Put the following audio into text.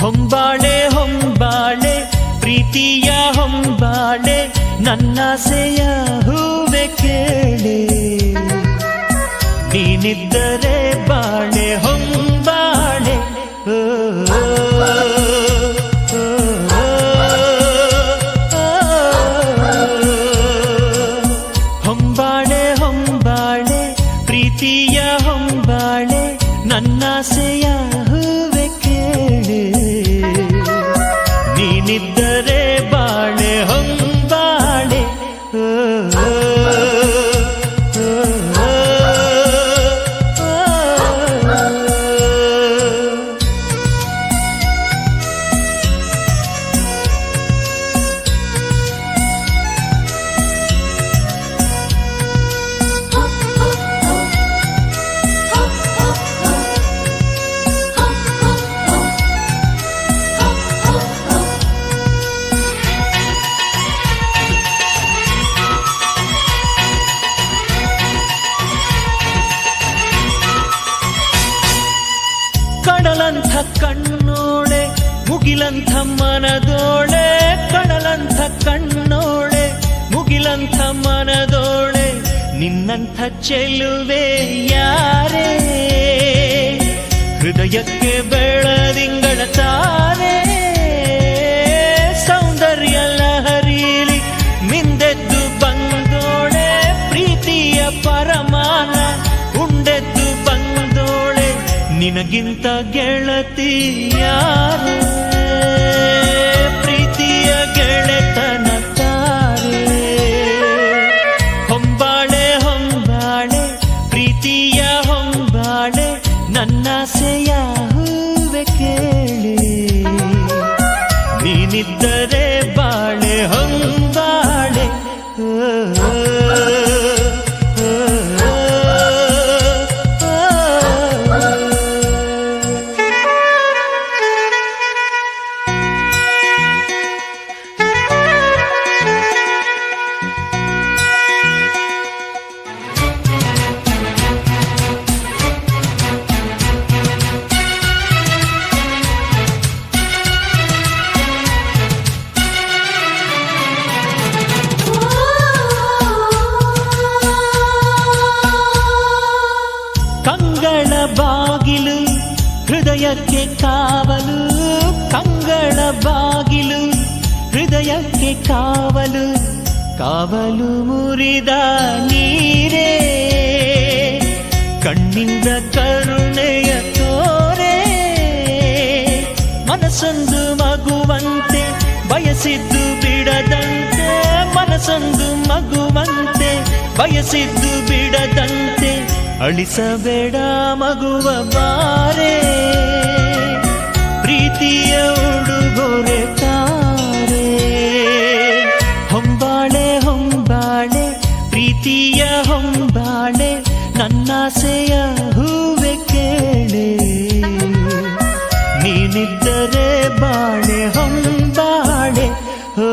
ಹೊಂಬಾಳೆ ಹೊಂಬಾಳೆ ಪ್ರೀತಿಯ ಹೊಂಬಾಳೆ ನನ್ನಾಸೆಯ ಹೂವೆ ಕೇಳೆ. ನೀನಿದ್ದರೆ ಬಾಳೆ ಹೊಂಬಾಳೆ. ಓ, ಹೊಂಬಾಳೆ ಹೊಂಬಾಳೆ ಪ್ರೀತಿಯ ಹೊಂಬಾಳೆ ನನ್ನಾಸೆಯ ಕಣ್ಣೋಳೆ ಮುಗಿಲಂಥ ಮನದೋಳೆ ಕಡಲಂಥ ಕಣ್ಣೋಳೆ ಮುಗಿಲಂಥ ಮನದೋಳೆ ನಿನ್ನಂಥ ಚೆಲುವೆ ನಿನಗಿಂತ ಗೆಳತಿ ಯಾರೇ? ಹೃದಯಕ್ಕೆ ಕಾವಲು, ಕಂಗಳ ಬಾಗಿಲು, ಹೃದಯಕ್ಕೆ ಕಾವಲು ಕಾವಲು ಮುರಿದ ನೀರೇ. ಕಣ್ಣಿಂದ ಕರುಣೆಯ ತೋರೆ. ಮನಸ್ಸೊಂದು ಮಗುವಂತೆ, ಬಯಸಿದ್ದು ಬಿಡದಂತೆ. ಮನಸ್ಸೊಂದು ಮಗುವಂತೆ, ಬಯಸಿದ್ದು ಬಿಡದಂತೆ. ಅಳಿಸಬೇಡ ಮಗುವ ಬಾರೆ ಪ್ರೀತಿಯ ಹೊಂಬಾಣೆ ನನ್ನಾಸೆಯ ಹೂವೆ ಕೇಳೆ. ನೀನಿದ್ದರೆ ಬಾಣೆ ಹೊಂಬಾಣೆ ಹೋ